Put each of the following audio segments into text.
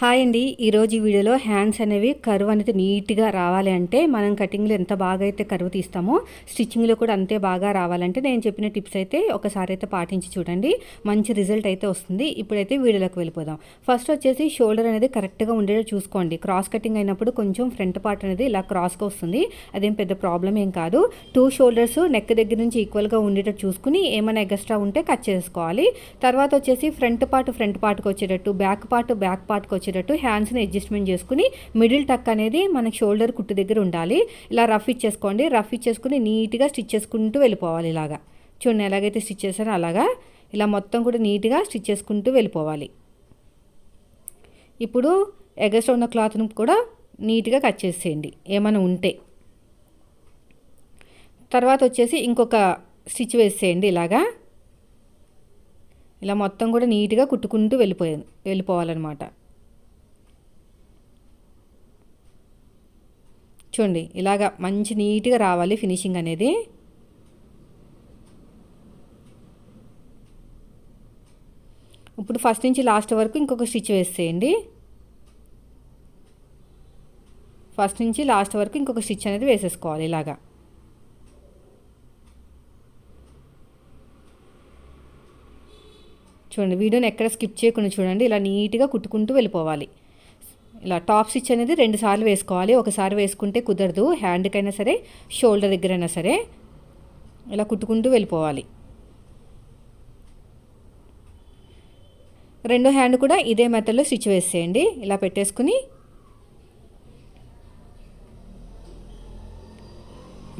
Hi అండి. ఈరోజు ఈ వీడియోలో హ్యాండ్స్ అనేవి కరువు అనేది నీట్గా రావాలి అంటే మనం కటింగ్లో ఎంత బాగా అయితే కరువు తీస్తామో స్టిచ్చింగ్లో కూడా అంతే బాగా రావాలంటే నేను చెప్పిన టిప్స్ అయితే ఒకసారి అయితే పాటించి చూడండి. మంచి రిజల్ట్ అయితే వస్తుంది. ఇప్పుడైతే వీడియోలోకి వెళ్ళిపోదాం. ఫస్ట్ వచ్చేసి షోల్డర్ అనేది కరెక్ట్గా ఉండేటట్టు చూసుకోండి. క్రాస్ కటింగ్ అయినప్పుడు కొంచెం ఫ్రంట్ పార్ట్ అనేది ఇలా క్రాస్గా వస్తుంది. అదేం పెద్ద ప్రాబ్లం ఏం కాదు. టూ షోల్డర్స్ నెక్ దగ్గర నుంచి ఈక్వల్గా ఉండేటట్టు చూసుకుని ఏమైనా ఎక్స్ట్రా ఉంటే కట్ చేసుకోవాలి. తర్వాత వచ్చేసి ఫ్రంట్ పార్ట్ ఫ్రంట్ పార్ట్కి వచ్చేటట్టు బ్యాక్ పార్ట్ బ్యాక్ పార్ట్కి వచ్చేటట్టు హ్యాండ్స్ని అడ్జస్ట్మెంట్ చేసుకుని మిడిల్ టక్ అనేది మనకి షోల్డర్ కుట్టు దగ్గర ఉండాలి. ఇలా రఫ్ ఇచ్చేసుకోండి. రఫ్ ఇచ్చేసుకుని నీట్గా స్టిచ్ చేసుకుంటూ వెళ్ళిపోవాలి ఇలాగా. చూడండి ఎలాగైతే స్టిచ్ చేశారో అలాగా. ఇలా మొత్తం కూడా నీట్గా స్టిచ్ చేసుకుంటూ వెళ్ళిపోవాలి. ఇప్పుడు ఎగస్ట్ ఉన్న క్లాత్ను కూడా నీట్గా కట్ చేసేయండి. ఏమైనా ఉంటే. తర్వాత వచ్చేసి ఇంకొక స్టిచ్ వేసేయండి ఇలాగా. ఇలా మొత్తం కూడా నీట్గా కుట్టుకుంటూ వెళ్ళిపోయాను వెళ్ళిపోవాలన్నమాట. చూడండి. ఇలాగా మంచి నీట్గా రావాలి ఫినిషింగ్ అనేది. ఇప్పుడు ఫస్ట్ నుంచి లాస్ట్ వరకు ఇంకొక స్టిచ్ వేసేయండి. ఫస్ట్ నుంచి లాస్ట్ వరకు ఇంకొక స్టిచ్ అనేది వేసేసుకోవాలి ఇలాగా. చూడండి వీడియోని ఎక్కడ స్కిప్ చేయకుండా చూడండి. ఇలా నీట్గా కుట్టుకుంటూ వెళ్ళిపోవాలి. ఇలా టాప్ స్టిచ్ అనేది రెండు సార్లు వేసుకోవాలి. ఒకసారి వేసుకుంటే కుదరదు. హ్యాండ్కైనా సరే షోల్డర్ దగ్గరైనా సరే ఇలా కుట్టుకుంటూ వెళ్ళిపోవాలి. రెండో హ్యాండ్ కూడా ఇదే మెథడ్లో స్టిచ్ వేసేయండి. ఇలా పెట్టేసుకుని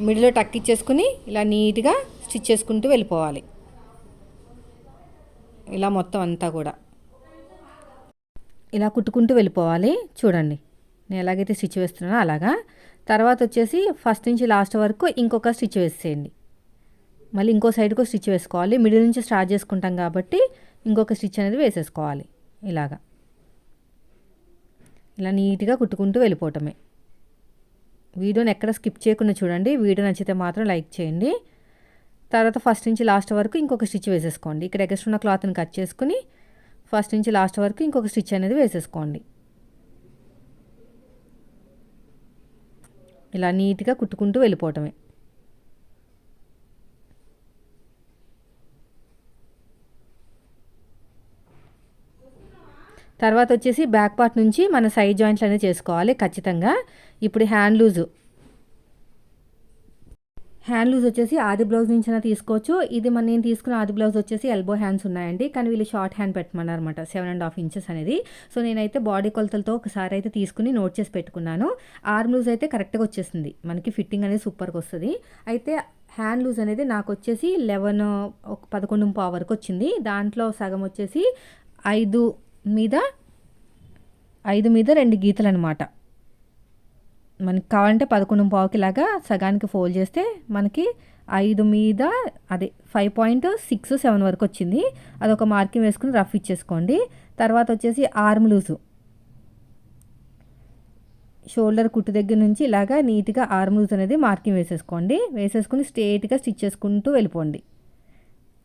మిడిలో టక్ ఇచ్చేసుకుని ఇలా నీట్గా స్టిచ్ చేసుకుంటూ వెళ్ళిపోవాలి. ఇలా మొత్తం అంతా కూడా. ఇలా కుట్టుకుంటూ వెళ్ళిపోవాలి. చూడండి. నేను ఎలాగైతే స్టిచ్ వేస్తున్నానో అలాగా. తర్వాత వచ్చేసి ఫస్ట్ నుంచి లాస్ట్ వరకు ఇంకొక స్టిచ్ వేసేయండి. మళ్ళీ ఇంకో సైడ్కు స్టిచ్ వేసుకోవాలి. మిడిల్ నుంచి స్టార్ట్ చేసుకుంటాం కాబట్టి ఇంకొక స్టిచ్ అనేది వేసేసుకోవాలి. ఇలాగా. ఇలా నీట్గా కుట్టుకుంటూ వెళ్ళిపోవటమే. వీడియోని ఎక్కడ స్కిప్ చేయకుండా చూడండి. వీడియో నచ్చితే మాత్రం లైక్ చేయండి. తర్వాత ఫస్ట్ నుంచి లాస్ట్ వరకు ఇంకొక స్టిచ్ వేసేసుకోండి. ఇక్కడ ఎక్స్ట్రా ఉన్న క్లాత్ని కట్ చేసుకుని ఫస్ట్ నుంచి లాస్ట్ వరకు ఇంకొక స్టిచ్ అనేది వేసేసుకోండి. ఇలా నీట్గా కుట్టుకుంటూ వెళ్ళిపోవటమే. తర్వాత వచ్చేసి బ్యాక్ పార్ట్ నుంచి మన సైడ్ జాయింట్లు అనేది చేసుకోవాలి ఖచ్చితంగా. ఇప్పుడు హ్యాండ్ లూజు. హ్యాండ్ లూజ్ వచ్చేసి ఆది బ్లౌజ్ నుంచి అయినా తీసుకోవచ్చు. ఇది మన నేను తీసుకున్న ఆది బ్లౌజ్ వచ్చేసి ఎల్బో హ్యాండ్స్ ఉన్నాయండి. కానీ వీళ్ళు షార్ట్ హ్యాండ్ పెట్టమన్నారు అనమాట సెవెన్ అండ్ హాఫ్ ఇంచెస్ అనేది. సో నేనైతే బాడీ కొలతలతో ఒకసారి అయితే తీసుకుని నోట్ చేసి పెట్టుకున్నాను. ఆర్మ్ లూజ్ అయితే కరెక్ట్గా వచ్చేసింది. మనకి ఫిట్టింగ్ అనేది సూపర్గా వస్తుంది. అయితే హ్యాండ్ లూజ్ అనేది నాకు వచ్చేసి లెవెన్ ఒక పదకొండు పావు వరకు వచ్చింది. దాంట్లో సగం వచ్చేసి ఐదు మీద ఐదు మీద రెండు గీతలు అనమాట మనకి కావాలంటే పదకొండు పావుకిలాగా సగానికి ఫోల్డ్ చేస్తే మనకి ఐదు మీద అదే ఫైవ్ పాయింట్ సిక్స్ సెవెన్ వరకు వచ్చింది. అదొక మార్కింగ్ వేసుకుని రఫ్ ఇచ్చేసుకోండి. తర్వాత వచ్చేసి ఆర్మ్ లూజు షోల్డర్ కుట్టు దగ్గర నుంచి ఇలాగా నీట్గా ఆర్మ్ లూజ్ అనేది మార్కింగ్ వేసేసుకోండి. వేసేసుకుని స్ట్రేట్గా స్టిచ్ చేసుకుంటూ వెళ్ళిపోండి.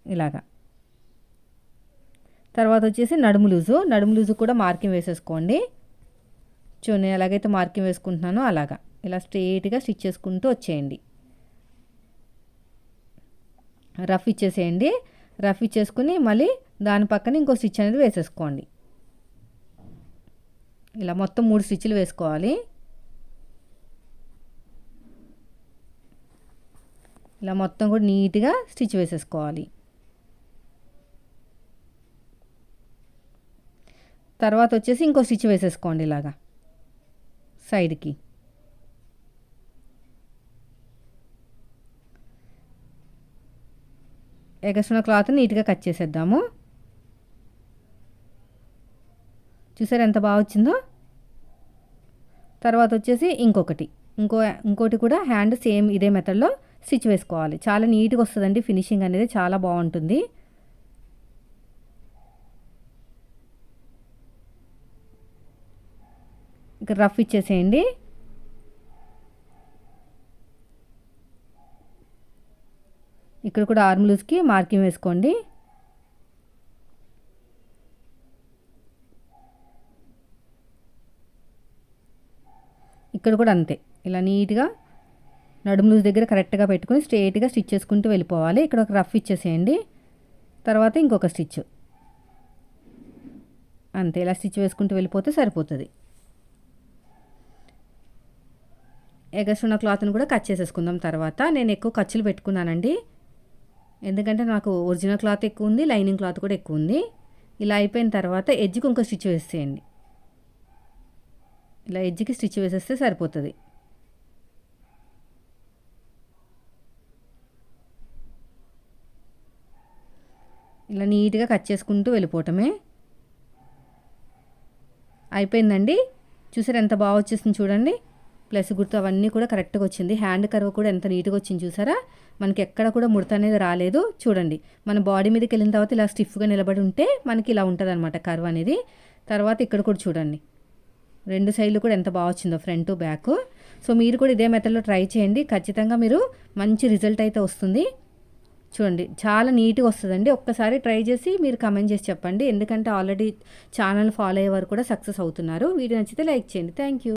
ఇలాగా. తర్వాత వచ్చేసి నడుము లూజు నడుము లూజు కూడా మార్కింగ్ వేసేసుకోండి. నేను ఎలాగైతే మార్కింగ్ వేసుకుంటున్నానో అలాగా. ఇలా స్ట్రేట్గా స్టిచ్ చేసుకుంటూ వచ్చేయండి. రఫ్ ఇచ్చేసేయండి. రఫ్ ఇచ్చేసుకుని మళ్ళీ దాని పక్కన ఇంకో స్టిచ్ అనేది వేసేసుకోండి. ఇలా మొత్తం మూడు స్టిచ్లు వేసుకోవాలి. ఇలా మొత్తం కూడా నీట్గా స్టిచ్ వేసేసుకోవాలి. తర్వాత వచ్చేసి ఇంకో స్టిచ్ వేసేసుకోండి ఇలాగా. సైడ్కి. ఎగసిన క్లాత్ నీట్గా కట్ చేసేద్దాము. చూసారు ఎంత బాగా వచ్చిందో? తర్వాత వచ్చేసి ఇంకొకటి. ఇంకో ఇంకోటి కూడా హ్యాండ్ సేమ్ ఇదే మెథడ్లో స్టిచ్ వేసుకోవాలి. చాలా నీట్గా వస్తుందండి ఫినిషింగ్ అనేది చాలా బాగుంటుంది. రఫ్ ఇచ్చేసేయండి. ఇక్కడ కూడా ఆర్మ్ లూజ్కి మార్కింగ్ వేసుకోండి. ఇక్కడ కూడా అంతే. ఇలా నీట్గా నడుము లూజ్ దగ్గర కరెక్ట్గా పెట్టుకుని స్ట్రేట్గా స్టిచ్ చేసుకుంటూ వెళ్ళిపోవాలి. ఇక్కడ ఒక రఫ్ ఇచ్చేసేయండి. తర్వాత ఇంకొక స్టిచ్ అంతే. ఇలా స్టిచ్ వేసుకుంటూ వెళ్ళిపోతే సరిపోతుంది. ఎగస్ట్రున్న క్లాత్ని కూడా కట్ చేసేసుకుందాం తర్వాత. నేను ఎక్కువ ఖర్చులు పెట్టుకున్నానండి. ఎందుకంటే నాకు ఒరిజినల్ క్లాత్ ఎక్కువ ఉంది లైనింగ్ క్లాత్ కూడా ఎక్కువ ఉంది. ఇలా అయిపోయిన తర్వాత ఎడ్జ్కి ఇంకో స్టిచ్ వేసేయండి. ఇలా ఎడ్జ్కి స్టిచ్ వేసేస్తే సరిపోతుంది. ఇలా నీట్గా కట్ చేసుకుంటూ వెళ్ళిపోవటమే. అయిపోయిందండి. చూసారు ఎంత బాగా వచ్చేసింది చూడండి. ప్లస్ గుర్తు అవన్నీ కూడా కరెక్ట్గా వచ్చింది. హ్యాండ్ కర్వ్ కూడా ఎంత నీట్గా వచ్చింది చూసారా? మనకి ఎక్కడ కూడా ముడత అనేది రాలేదు. చూడండి. మన బాడీ మీదకి వెళ్ళిన తర్వాత ఇలా స్టిఫ్గా నిలబడి ఉంటే మనకి ఇలా ఉంటుంది అనమాట కర్వ్ అనేది. తర్వాత ఇక్కడ కూడా చూడండి. రెండు సైడ్లు కూడా ఎంత బాగా వచ్చిందో ఫ్రంట్ బ్యాక్ సో మీరు కూడా ఇదే మెథడ్లో ట్రై చేయండి. ఖచ్చితంగా మీరు మంచి రిజల్ట్ అయితే వస్తుంది. చూడండి. చాలా నీట్గా వస్తుందండి. ఒక్కసారి ట్రై చేసి మీరు కమెంట్ చేసి చెప్పండి. ఎందుకంటే ఆల్రెడీ ఛానల్ ఫాలో అయ్యే వారు కూడా సక్సెస్ అవుతున్నారు. వీడియో నచ్చితే లైక్ చేయండి. Thank you